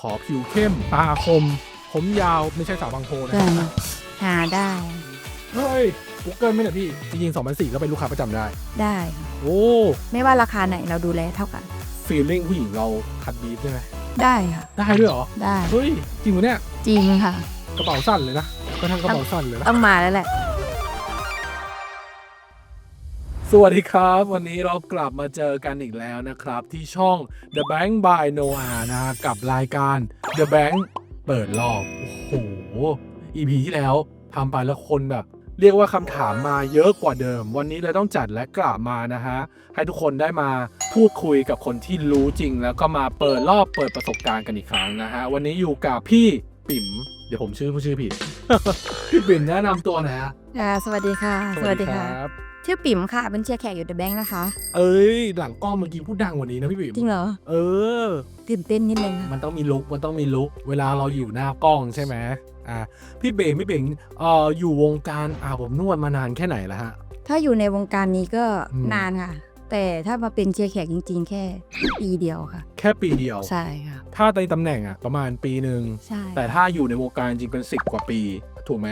ขอผิวเข้ม ตาคม ผมยาวไม่ใช่สาวบางโพนะใช่หาได้ เฮ้ยกูเกิลไหมเนี่ยพี่ จริงๆ2004ก็เป็นลูกค้าประจำได้ ได้ค่ะโอ้ไม่ว่าราคาไหนเราดูแลเท่ากัน ฟีลลิ่งผู้หญิงเราคัดบีฟได้ไหมได้ค่ะ ได้ด้วยเหรอ ได้ เฮ้ย จริงเหรอเนี่ยจริงค่ะ กระเป๋าสั้นเลยนะก็ทั้งกระเป๋าสั้นเลยนะ ต้องมาแล้วแหละ สวัสดีครับ วันนี้เรากลับมาเจอกันอีกแล้วนะครับ ที่ช่อง The Bank by Noah นะฮะกับรายการ The Bank เปิดรอบ โอ้โห EP ที่แล้วทำไปแล้วคนแบบ เรียกว่าคำถามมาเยอะกว่าเดิม วันนี้เลยต้องจัดและกลับมานะฮะ ให้ทุกคนได้มาพูดคุยกับคนที่รู้จริง แล้วก็มาเปิดรอบเปิดประสบการณ์กันอีกครั้งนะฮะ วันนี้อยู่กับพี่ปิ๋มเดี๋ยวผมชื่อผู้ชื่อผิด พี่ปิ๋มแนะนำตัวหนะฮะค่ะ สวัสดีค่ะรับ ชื่อปิ๋มค่ะ เป็นเชียร์แขกอยู่เดอะแบงค์นะคะ เอ้ย หลังกล้องเมื่อกี้พูดดังกว่านี้นะพี่ปิ๋มจริงเหรอ เออ ตื่นเต้นนิดนึงค่ะมันต้องมีลุกมันต้องมีลุกเวลาเราอยู่หน้ากล้องใช่ไหมอ่าพี่เบงพี่เบงเอ่ออยู่วงการอาบอบนวดมานานแค่ไหนแล้วฮะ ถ้าอยู่ในวงการนี้ก็อืม นานค่ะ แต่ถ้ามาเป็นเชียร์แขกจริง ๆ แค่ปีเดียวค่ะ แค่ปีเดียว ใช่ค่ะ ถ้าในตำแหน่งอะประมาณปีหนึ่ง ใช่แต่ถ้าอยู่ในวงการจริงเป็นสิบกว่าปี ถูกไหม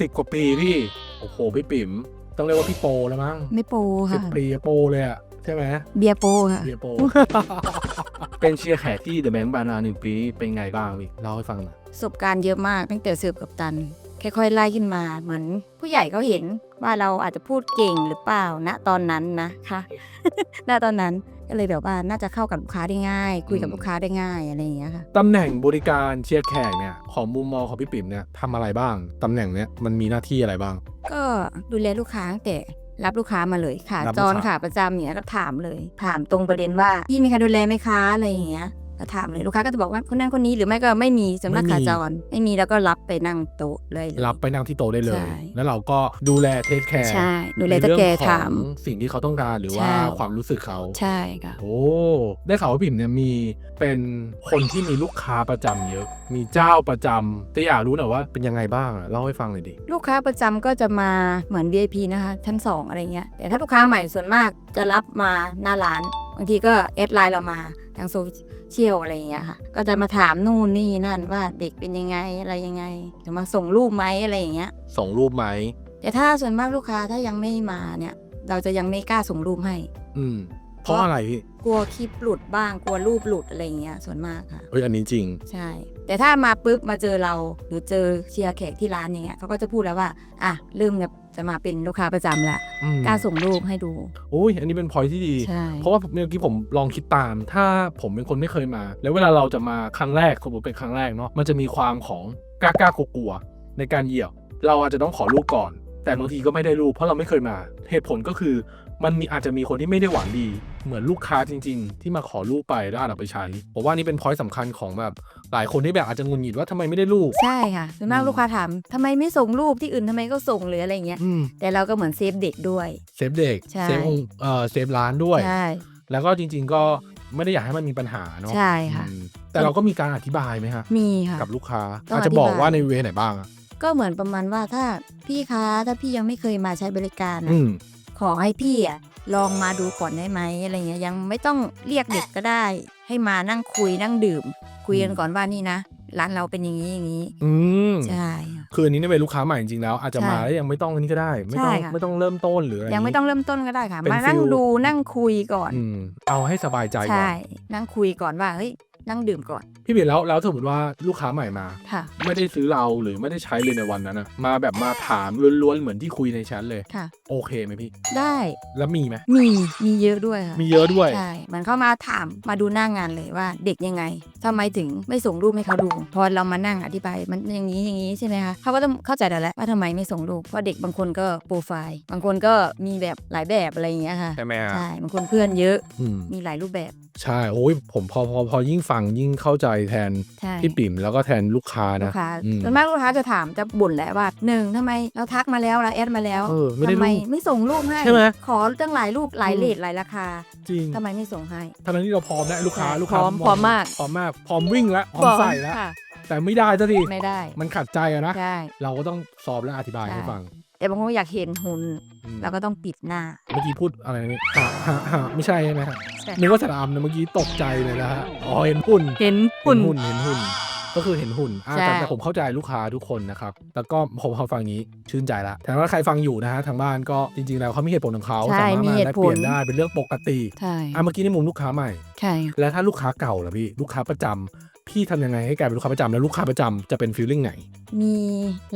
สิบกว่าปีพี่ โอ้โห พี่ปิ๋ม ต้องเรียกว่าพี่โปแล้วมั้งไม่โปรสิบค่ะ ปีโปเลยอะใช่ไหมเบียร์โปรค่ะเบียร์โป เป็นเชียร์แขกที่เดอะแบงค์บานาหนึ่งปีเป็นไงบ้างพี่เล่าให้ฟังหน่อยประสบการณ์เยอะมากตั้งแต่สืบกับตัน ค่อยๆไล่ขึ้นมาเหมือนผู้ใหญ่เขาเห็นว่าเราอาจจะพูดเก่งหรือเปล่าณตอนนั้นนะคะ ณตอนนั้น ก็เลยแบบว่าน่าจะเข้ากับลูกค้าได้ง่าย คุยกับลูกค้าได้ง่ายอะไรอย่างเงี้ยค่ะตำแหน่งบริการเชียร์แขกเนี่ยของมุมมองของพี่ปิ๋มเนี่ยทำอะไรบ้างตำแหน่งเนี้ยมันมีหน้าที่อะไรบ้าง ก็ดูแลลูกค้าตั้งแต่รับลูกค้ามาเลยค่ะ รับจลูกรค้าค่ะประจำเนี่ยก็ถามเลย ถามตรงประเด็นว่าพี่มีใครดูแลไหมคะอะไรอย่างเงี้ย ก็ถามเลยลูกค้าก็จะบอกว่าคนนั้นคนนี้หรือไม่ก็ไม่มีสำหรับขาจร ไม่มีแล้วก็รับไปนั่งโต๊ะเลยเลยรับไปนั่งที่โต๊ะได้เลยใช่แล้วเราก็ดูแลเทคแคร์ใช่ดูแลตะแกถามสิ่งที่เขาต้องการหรือว่าใช่ความรู้สึกเขาใช่ค่ะโอ้ได้ข่าวว่าปิ่มเนี่ยมีเป็นคนที่มีลูกค้าประจำเยอะ มีเจ้าประจำแต่อยากรู้หน่อยว่าเป็นยังไงบ้างอะเล่าให้ฟังหน่อยดิลูกค้าประจำก็จะมาเหมือน VIP นะคะชั้น2อะไรเงี้ยแต่ถ้าลูกค้าใหม่ส่วนมากจะรับมาหน้าร้าน บางทีก็แอดไลน์เรามาทางโซเชียลอะไรเงี้ยค่ะ ก็จะมาถามนู่นนี่นั่นว่าเด็กเป็นยังไงอะไรยังไงจะมาส่งรูปไหมอะไรอย่างเงี้ย ส่งรูปไหม แต่ถ้าส่วนมากลูกค้าถ้ายังไม่มาเนี่ย เราจะยังไม่กล้าส่งรูปให้ อืม เพราะอะไรพี่ กลัวคลิปหลุดบ้าง กลัวรูปหลุดอะไรเงี้ยส่วนมากค่ะ เฮ้ยอันนี้จริง ใช่ แต่ถ้ามาปุ๊บมาเจอเราหรือเจอเชียร์แขกที่ร้านอย่างเงี้ยเขาก็จะพูดแล้วว่า อะเริ่มจะ จะมาเป็นลูกค้าประจำละอืมกล้าส่งรูปให้ดู โอ้ยอันนี้เป็นพอยที่ดี ใช่ เพราะว่าเมื่อกี้ผมลองคิดตาม ถ้าผมเป็นคนไม่เคยมา แล้วเวลาเราจะมาครั้งแรกสมมติเป็นครั้งแรกเนาะมันจะมีความของกล้ากล้ากลัวๆในการเหยียบเราอาจจะต้องขอรูปก่อน แต่บางทีก็ไม่ได้รูปเพราะเราไม่เคยมา เหตุผลก็คือ มันมีอาจจะมีคนที่ไม่ได้หวังดี เหมือนลูกค้าจริง ๆ ที่มาขอรูปไปแล้วอาจเอาไปใช้ผมว่านี่เป็นพอยต์สำคัญของแบบหลายคนที่แบบอาจจะงุนหงิดว่าทำไมไม่ได้รูป ใช่ค่ะส่วนมากอืมลูกค้าถามทำไมไม่ส่งรูปที่อื่นทำไมก็ส่งหรืออะไรเงี้ยอืมแต่เราก็เหมือนเซฟเด็กด้วย เซฟเด็กใช่ เซฟองค์เอ่อเซฟร้านด้วย ใช่แล้วก็จริง ๆ ก็ไม่ได้อยากให้มันมีปัญหาเนาะใช่ค่ะ อืมแต่เราก็มีการอธิบายไหมฮะมีค่ะ กับลูกค้า ต้องอาจจะบอกอธิบาย ว่าในเวไหนบ้างอะก็เหมือนประมาณว่าถ้าพี่คะถ้าพี่ยังไม่เคยมาใช้บริการนะอืม ขอให้พี่อะลองมาดูก่อนได้ไหมอะไรเงี้ยยังไม่ต้องเรียกเด็กก็ได้ ให้มานั่งคุยนั่งดื่ม คุยกันก่อนว่านี่นะร้านเราเป็นอย่างนี้อย่างนี้อืมใช่ค่ะคืออันนี้เนี่ยเป็นลูกค้าใหม่จริงๆแล้ว อาจจะใช่มาแล้วยังไม่ต้องอันนี้ก็ได้ ไม่ต้องใช่ค่ะ ไม่ต้องเริ่มต้นหรืออะไร ยังไม่ต้องเริ่มต้นก็ได้ค่ะ เป็นมานั่งฟิล ดูนั่งคุยก่อน อืมเอาให้สบายใจก่อใช่ นนั่งคุยก่อนว่าเฮ้ย นั่งดื่มก่อน พี่เบียร์แล้วแล้วสมมติว่าลูกค้าใหม่มา ค่ะ ไม่ได้ซื้อเราหรือไม่ได้ใช้เลยในวันนั้นนะมาแบบมาถามล้วนๆเหมือนที่คุยในแชทเลย ค่ะ โอเคไหมพี่ ได้แล้วมีไหมมีมีเยอะด้วยค่ะมีเยอะด้วย ใช่เหมันเข้ามาถามมาดูหน้างานเลยว่าเด็กยังไงทำไมถึงไม่ส่งรูปให้เขาดู พอเรามานั่งอธิบายมันอย่างนี้อย่างนี้ใช่ไหมคะเขาก็ต้องเข้าใจแล้วแหละว่าทำไมไม่ส่งรูปเพราะเด็กบางคนก็โปรไฟล์บางคนก็มีแบบหลายแบบอะไรอย่างเงี้ยค่ะใช่ไหมฮะใช่บางคนเพื่อนเยอะอืม มีหลายรูปแบบ ใช่โอ้ยผมพอพอพอยิ่งฟังยิ่งเข้าใจแทนใช่ พี่ปิ่มแล้วก็แทนลูกค้าลูนะกค้าอืม ส่วนมากลูกค้าจะถามจะบ่นแหละว่าหนึ่งทำไมเราทักมาแล้วเราแอดมาแล้วเออไม่ได้ทำไมรูปไม่ส่งรูปให้ใช่ไหมขอตั้งหลายรูปหลายอืม เลทหลายราคาจริงทำไมไม่ส่งให้ ทั้งที่เราพร้อมแล้วลูกค้าใช่ลูกค้าพร้อมพร้อมมาก พร้อมมากพร้อมวิ่งแล้วพร้อมใส่แล้วค่ะแต่ไม่ได้สักทีไม่ได้มันขัดใจอะนะ ใช่ เราก็ต้องสอบและอธิบายใช่ให้ฟัง แต่บางคนอยากเห็นหุ่น อืมเราก็ต้องปิดหน้า เมื่อกี้พูดอะไรนะหาหาหาไม่ใช่ใช่ไหมฮะใช่ นึกว่าสระอำนะเมื่อกี้ตกใจเลยนะฮะอ๋อเห็นหุ่น เห็นเห็ฝุ่นนหุ่นเห็นหุ่นก็คือเห็นหุ่นอะใช่แต่แต่ผมเข้าใจลูกค้าทุกคนนะครับ แล้วก็ผมพอฟังอย่างนี้ชื่นใจละแต่ว่าใครฟังอยู่นะฮะทางบ้านก็จริง ๆ แล้วเขามีเหตุผลของเขาใช่สามารถมีมาเหตุแลกเปลี่ยนผลได้เป็นเรื่องปกติใช่อะเมื่อกี้ในมุมลูกค้าใหม่ ใช่ค่ะแล้วถ้าลูกค้าเก่าล่ะพี่ลูกค้าประจำ พี่ทำยังไงให้กลายเป็นลูกค้าประจำแล้วลูกค้าประจำจะเป็นฟีลลิ่งไหน มี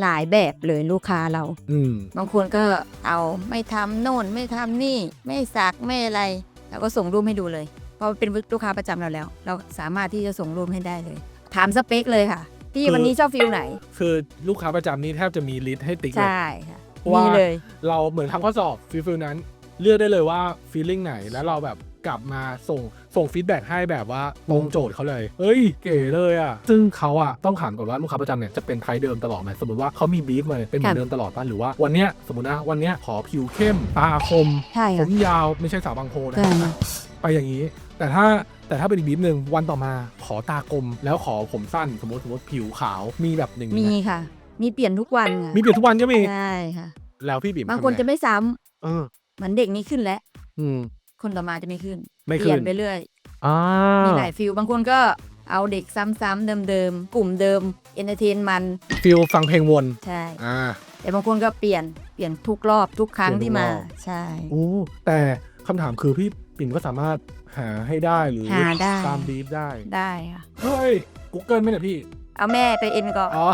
หลายแบบเลยลูกค้าเรา อืม บางคนก็เอาไม่ทำโน่นไม่ทำนี่ ไม่สักไม่อะไรเราก็ส่งรูปให้ดูเลยเพราะเป็นลูกค้าประจำเราแล้ว เราสามารถที่จะส่งรูปให้ได้เลย ถามสเปคเลยค่ะ พี่คือ วันนี้ชอบฟิลไหน คือลูกค้าประจำนี่แทบจะมีลิสต์ให้ติ๊กเลย ใช่ค่ะเพราะว่ามีเลย เราเหมือนทำข้อสอบฟีลฟิลนั้น เลือกได้เลยว่าฟีลลิ่งไหนแล้วเราแบบกลับมาส่ง ส่งฟีดแบ็กให้แบบว่าตรงโจทย์เขาเลยเฮ้ย เก๋เลยอะ ซึ่งเขาอะต้องถามก่อนว่าลูกค้าประจำเนี่ยจะเป็นไทยเดิมตลอดไหมสมมติว่าเขามีบีฟมาเลยเป็นเหมือนเดิมตลอดป่ะหรือว่าวันเนี้ยสมมตินะวันเนี้ยขอผิวเข้มตาคมใช่ผค่ะมยาวไม่ใช่สาวบางโพนะใช่ค่ะไปอย่างนี้ แต่ถ้าแต่ถ้าเป็นอีกบีฟหนึ่งวันต่อมาขอตากลม แล้วขอผมสั้นสมมติสมมติผิวขาวมีแบบหนึ่งมีนะค่ะ มีเปลี่ยนทุกวันค่ะมีเปลี่ยนทุกวันก็มีใช่ค่ะ แล้วพี่บิ่มบางคนทำไจะไม่ซ้ำเออเหมือนเด็กนี้ขึ้นแล้ว อืม คนต่อมาจะไม่ขึ้น ไม่เปขึ้ลี่นยนไปเรื่อยอ่ามีหลายฟิลบางคนก็เอาเด็กซ้ำๆเดิมๆกลุ่มเดิมเอนเตอร์เทนมันฟิลฟังเพลงวนใช่ อ่า แต่บางคนก็เปลี่ยนเปลี่ยนทุกรอบทุกครั้งเปลี่ยนทุกที่มารอบ ใช่ โอ้แต่คำถามคือพี่ปิ่นก็สามารถหาให้ได้หรือหาได้ ตามบีฟได้ ได้ค่ะ เฮ้ย Google ไหมเนี่ยพี่ เอาแม่ไปเอ็นก่อน อ๋อ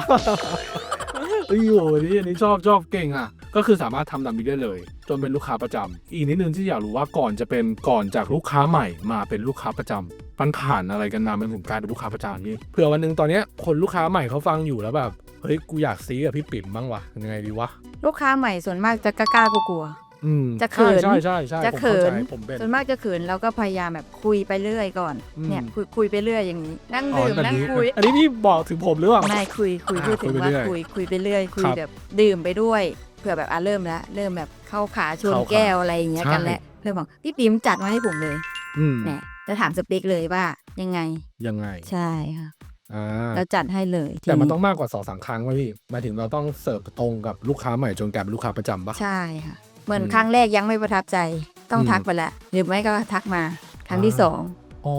เอ้ยโหนี่อันนี้ชอบชอบเก่งอะ ก็คือสามารถทำตามบีฟได้เลย จนเป็นลูกค้าประจำอีกนิดนึงที่อยากรู้ว่าก่อนจะเป็นก่อนจากลูกค้าใหม่มาเป็นลูกค้าประจำปันผ่านอะไรกันมาเป็นถึงกลารเป็นลูกค้าประจำนี้เผื่อวันหนึงตอนเนี้ยคนลูกค้าใหม่เขาฟังอยู่แล้วแบบเฮ้ยกูอยากซีกับพี่ปิ่มบ้างวะยังไงดีวะลูกค้าใหม่ส่วนมากจะกล้าๆกลัวอืมจะเขินใช่ใช่ใช่จะผมเขิเข้านใจผมเป็นๆส่วนมากจะเขินเราก็พยายามแบบคุยไปเรื่อยก่อนอืมเนี่ยคุยคุยไปเรื่อยอย่างนี้ นั่งอ๋อดื่มแบบนั่งนี้คุย อันนี้พี่บอกถึงผมหรือเปล่าไม่คุยคุยอ่าพูดถึงคุยไปว่าเรื่อยคุยคุยไปเรื่อยคุยครับแบบดื่มไปด้วยเผื่อแบบอะเริ่มแล้วเริ่มแบบเข้าขาชวนเข้าขาแก้วอะไรอย่างเงี้ยใช่กันแล้วเริ่มบอกพี่ปิ๋มจัดมาให้ผมเลยอืมเนี่ยจะถามสเปคเลยว่ายังไงยังไง ใช่ค่ะอ่าแล้วจัดให้เลย แต่มันทีต้องมากกว่าสองสามครั้งวะพี่หมายถึงเราต้องเสิร์ฟตรงกับลูกค้าใหม่จนกลายเป็นลูกค้าประจำปะใช่ค่ะเหมือนอืมครั้งแรกยังไม่ประทับใจต้องอืมทักไปละหรือไม่ก็ทักมาครั้งที่อ่าสองอ๋อ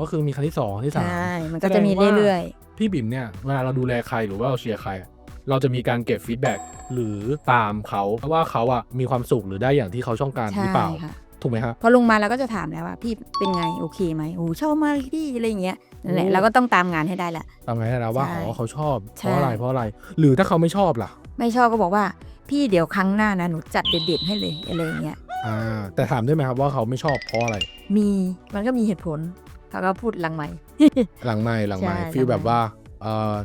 ก็คือมีครั้งที่สองที่สามใช่ มันก็จะมีแสดงว่าเรื่อยพี่บิ่มเนี่ยเวลาเราดูแลใครหรือว่าเราเชียร์ใครอะ เราจะมีการเก็บฟีดแบ็กหรือตามเขาว่าเขาอะมีความสุขหรือได้อย่างที่เขาต้องการๆหใช่รือเปล่าค่ะถูกไหมฮะ พอลงมาเราก็จะถามแล้วว่าพี่เป็นไงโอเคไหมโอ้ชอบมากเลยพี่อะไรอย่างเงี้ยนั่นแหละโอ้ เราก็ต้องตามงานให้ได้แหละ ทำไงให้นะว่าใช่อ๋อเขาชอบเพใช่ราะอะไรเพราะอะไร หรือถ้าเขาไม่ชอบล่ะไม่ชอบก็บอกว่าพี่เดี๋ยวครั้งหน้านะหนูจัดเด็ดๆให้เลยอะไรอย่างเงี้ยอ่าแต่ถามได้ไหมครับว่าเขาไม่ชอบเพราะอะไร มีมันก็มีเหตุผลเขาก็พูดหลังไม่หลังไม่หลังไม่ใช่ฟีลหลังไมค์ แบบว่าเอ่อ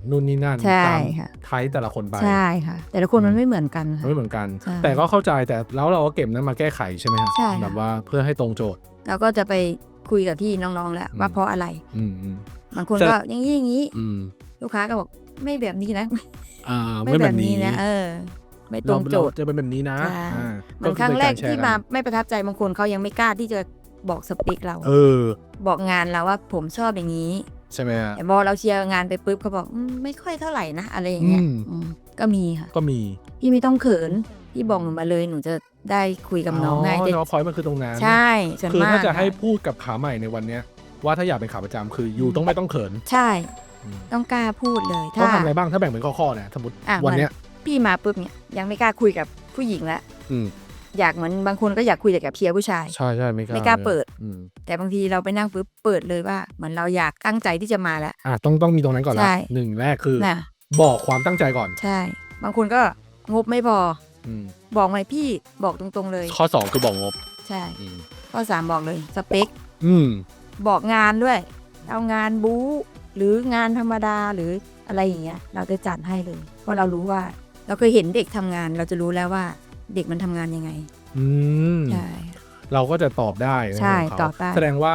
นู่นนี่นั่นใช่ตามค่ะ ไทป์แต่ละคนไป ใช่ค่ะ แต่ละคนมันไม่เหมือนกันค่ะ ไม่เหมือนกัน ใช่แต่ก็เข้าใจแต่แล้วเราก็เก็บนั้นมาแก้ไขใช่ไหมฮะใช่ค่ะ แบบว่าเพื่อให้ตรงโจทย์ เราก็จะไปคุยกับพี่น้องๆแล้วอืม ว่าเพราะอะไรอืมอืม บางคนแต่ก็อย่างนี้อย่างนี้อืมลูกค้าก็บอกไม่แบบนี้นะอ่าไม่ไม่แบแบบบนี้นี้นะเออ ไม่ตรงโจทย์เาจะเป็นแบบนี้นะใช่ อ่าเหมือนครั้งแรกที่มาไม่ประทับใจบางคนเขายังไม่กล้าที่จะบอกสเปคเรา เออ บอกงานเราว่าผมชอบอย่างนี้ ใช่ไหมฮะ แต่พอเราเชียร์งานไปปุ๊บเขาบอกอืมไม่ค่อยเท่าไหร่นะอะไรอย่างเงี้ยอืม อืมก็มีค่ะก็มีพี่ไม่ต้องเขินพี่บอกหนูมาเลยหนูจะได้คุยกับน้องง่ายอ๋อจะแต่ว่าพอยต์มันคือตรงนั้น ใช่ส่วนคือมากถ้าจะให้ค่พูดกับขาใหม่ในวันเนี้ย ว่าถ้าอยากเป็นขาประจำคืออยู่ต้องไม่ต้องเขินใช่อืมต้องกล้าพูดเลยต้องถ้าทำอะไรบ้างถ้าแบ่งเป็นข้อๆเนี่ยสมมติอะวันเนี้ยพี่มาปุ๊บเนี่ยยังไม่กล้าคุยกับผู้หญิงแล้วอืม อยากเหมือนบางคนก็อยากคุยแต่กับเพียร์ผู้ชาย ใช่ใช่ไม่กล้าไม่กล้าเปิด อืมแต่บางทีเราไปนั่งปุ๊บเปิดเลยว่าเหมือนเราอยากตั้งใจที่จะมาแล้ว อะต้องต้องมีตรงนั้นก่อนละใช่ หนึ่งแรกคือ นะบอกความตั้งใจก่อนใช่ บางคนก็งบไม่พออืมบอกไหมพี่บอกตรงๆเลย ข้อสองคือบอกงบใช่อืมข้อสามบอกเลยสเปค อืมบอกงานด้วย เอางานบู๊หรืองานธรรมดาหรืออะไรอย่างเงี้ย เราจะจัดให้เลย เพราะเรารู้ว่า เราเคยเห็นเด็กทำงาน เราจะรู้แล้วว่า เด็กมันทำงานยังไงอืมใช่ เราก็จะตอบได้ใช่ของเขาตอบได้แสดงว่า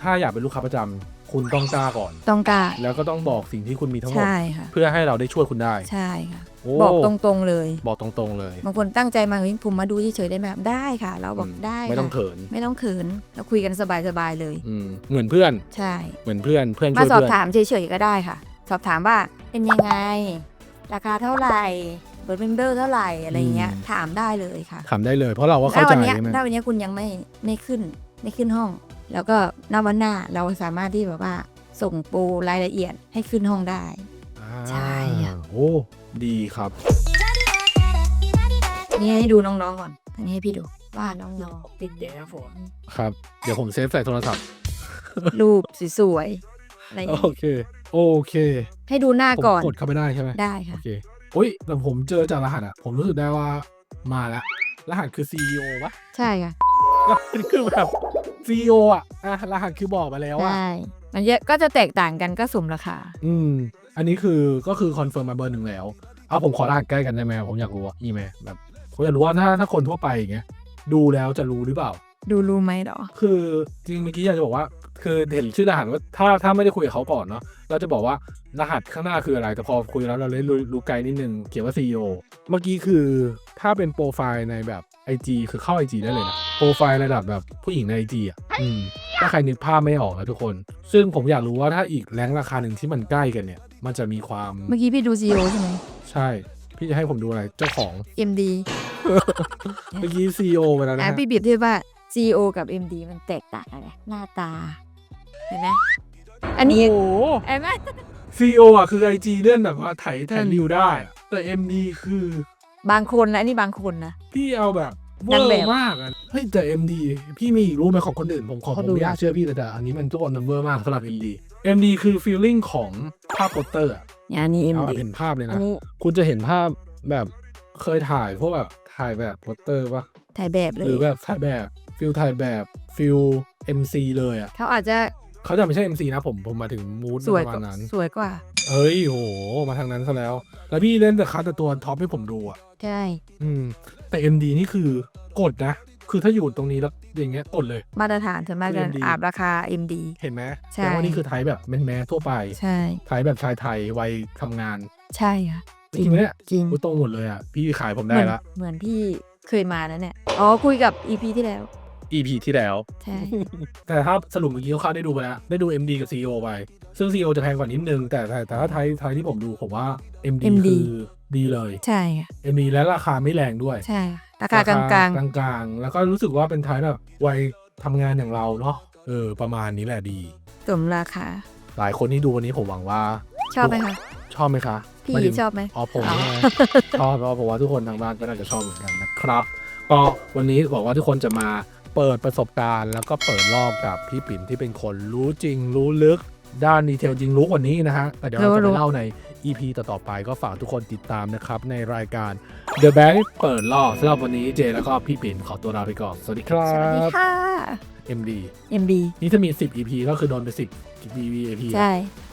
ถ้าอยากเป็นลูกค้าประจำคุณต้องกล้าก่อน ต้องกล้าแล้วก็ต้องบอกสิ่งที่คุณมีทั้งหมดใช่ค่ะเพื่อให้เราได้ช่วยคุณได้ใช่ค่ะโอ้บอกตรงๆเลย บอกตรงๆเลยบางคนตั้งใจมาเฮ้ยผมมาดูเฉยๆได้ไหมแบบได้ค่ะ เราบอกอืมได้ไม่ต้องค่ะเขินไม่ต้องเขินเราคุยกันสบายๆเลยอืมเหมือนเพื่อนใช่ เหมือนเพื่อนเพื่อนช่มาวยสอบเพื่อนถามเฉยๆก็ได้ค่ะ สอบถามว่าเป็นยังไง ราคาเท่าไหร่ ปิดเมมเบอร์เท่าไหร่อะไรเงี้ยอืมถามได้เลยค่ะ ถามได้เลยเพราะเราก็ถ้าเข้าใจวันเนี้ยใช่ไหมถ้าวันเนี้ยคุณยังไม่ไม่ขึ้นไม่ขึ้นห้อง แล้วก็หน้าวันหน้าเราสามารถที่แบบว่าส่งปูรายละเอียดให้ขึ้นห้องได้ ใช่อะอ่าโอ้ดีครับนี่ให้ดูน้องๆก่อนอันนี้ให้พี่ดูว่าน้องๆติดเดี๋ยวฝนครับ เดี๋ยวผมเซฟใส่โทรศัพท์ รูปสวยๆอะไรอย่างโอเงี้ยเค โอเค ให้ดูหน้าผมก่อนกดเข้าไปได้ใช่ไหมได้โอค่ะเค อุ้ยแต่ผมเจอจากรหัสอะ ผมรู้สึกได้ว่ามาแล้ว รหัสคือ CEO ปะใช่ค่ะรหัสคือแบบ CEO อะอะรหัสคือบอกมาแล้วอะ ใช่มันเยอะก็จะแตกต่างกันก็สมราคา อืม อันนี้คือก็คือคอนเฟิร์มมาเบอร์หนึ่งแล้ว เอาผมขอรหัสใกล้กันได้ไหมผมอยากรู้ว่าอีเมลแบบผมอยากรู้ว่าถ้าถ้าคนทั่วไปอย่างเงี้ยดูแล้วจะรู้หรือเปล่า ดูรู้ไหมหรอ คือจริงเมื่อกี้อยากจะบอกว่า คือเห็นชื่อรหัสว่าถ้าถ้าไม่ได้คุยกับเขาก่อนเนาะเราจะบอกว่ารหัสข้างหน้าคืออะไร แต่พอคุยแล้วเราเลยรู้รู้ไกลนิดนึงเขียนว่า CEO เมื่อกี้คือถ้าเป็นโปรไฟล์ในแบบ IG คือเข้า IG ได้เลยนะโปรไฟล์ระดับแบบผู้หญิงใน IG อะอืมถ้าใครนึกภาพไม่ออกนะทุกคน ซึ่งผมอยากรู้ว่าถ้าอีกแรงค์ราคาหนึ่งที่มันใกล้กันเนี่ย มันจะมีความเมื่อกี้พี่ดู CEO ใช่ไหมใช่ พี่จะให้ผมดูอะไรเจ้าของ MD เมื่อกี้ CEO ไปแล้วนะอะฮะพี่เปรียบเทียบว่า CEO กับ MD มันแตกต่างอะไรหน้าตา เห็นไหมอันนี้โอ้โหเห็นไหม CEO อะคือ IG เลื่อนแบบว่าไถไถริวได้อะแต่ MD คือบางคนนะอันนี้บางคนนะ พี่เอาแบบเวนาองแบบร์มากอะเฮ้ยแต่ MD พี่มีอีกรูปไหมของคนอื่นผมขอผเขามดู ไม่อยากเชื่อพี่เลยแต่อันนี้มันทุกคนมันเวอร์มากสำหรับ MD MD คือ feeling ของภาพโปสเตอร์อะเนี่ยอันนี้เอา MD เห็นภาพเลยอันนะ นี้คุณจะเห็นภาพแบบเคยถ่ายพวกแบบถ่ายแบบโปสเตอร์ปะถ่ายแบบเลหรืยอแบบถ่ายแบบฟิลถ่ายแบบฟิล MC เลยอะเขาอาจจะ เขาจะไม่ใช่ MC นะผมผมมาถึงมูดสวยประกมาณว่านั้น สวยกว่า เฮ้ยโหมาทางนั้นซะแล้ว แล้วพี่เล่นแต่คัดแต่ตัวท็อปให้ผมดูอะ ใช่ อืม แต่ MD นี่คือกดนะ คือถ้าอยู่ตรงนี้แล้วอย่างเงี้ยกดเลย มาตรฐานส่วนมากจะ MD อาบราคา MD เห็นไหมใช่ แต่ว่านี่คือไทยแบบแมนแมสทั่วไป ใช่ ไทยแบบชายไทยวัยทำงานใช่ค่ะจริงไหมเนี่ยจริงอุ๊ยตรงหมดเลยอะ พี่ขายผมเหได้มือนละ เหมือนพี่เคยมานะเนี่ย อ๋อ คุยกับ EP ที่แล้ว EP ที่แล้ว ใช่ แต่ถ้าสรุปเมื่อกี้คร่าวๆได้ดูไปแล้ว ได้ดู MD กับ CEO ไป ซึ่ง CEO จะแพงกว่านิดนึง แต่แต่แต่ถ้าไทยไทยที่ผมดูผมว่า MD, MD คือดีเลย ใช่ค่ะ MD และราคาไม่แรงด้วย ใช่ค่ะราคากลางกลางกลางๆ แล้วก็รู้สึกว่าเป็นไทยแบบวัยทำงานอย่างเราเนาะเออ ประมาณนี้แหละดีๆสมราคา หลายคนที่ดูวันนี้ผมหวังว่า ชอบไหมคะ ชอบไหมคะพี่หมายถึงชอบไหม อ๋อผมอ๋อใช่ไหมชอบเพราะผมว่าทุกคนทางบ้านก็น่าจะชอบเหมือนกันนะครับ ก็วันนี้บอกว่าทุกคนจะมา เปิดประสบการณ์ แล้วก็เปิดรอบกับพี่ปิ่นที่เป็นคนรู้จริงรู้ลึก ด้านดีเทลจริงรู้กว่านี้นะฮะแต่เดี๋ยวเราจะไปเล่าใน EP ต่อๆไปก็ฝากทุกคนติดตามนะครับ ในรายการ The Bank เปิดรอบสำหรับวันนี้เจแล้วก็พี่ปิ่นขอตัวลาไปก่อน สวัสดีครัสวัสดีบ ค่ะ MD MD นี่ถ้ามี 10 EP ก็คือโดนไป10 EP EP ใช่อ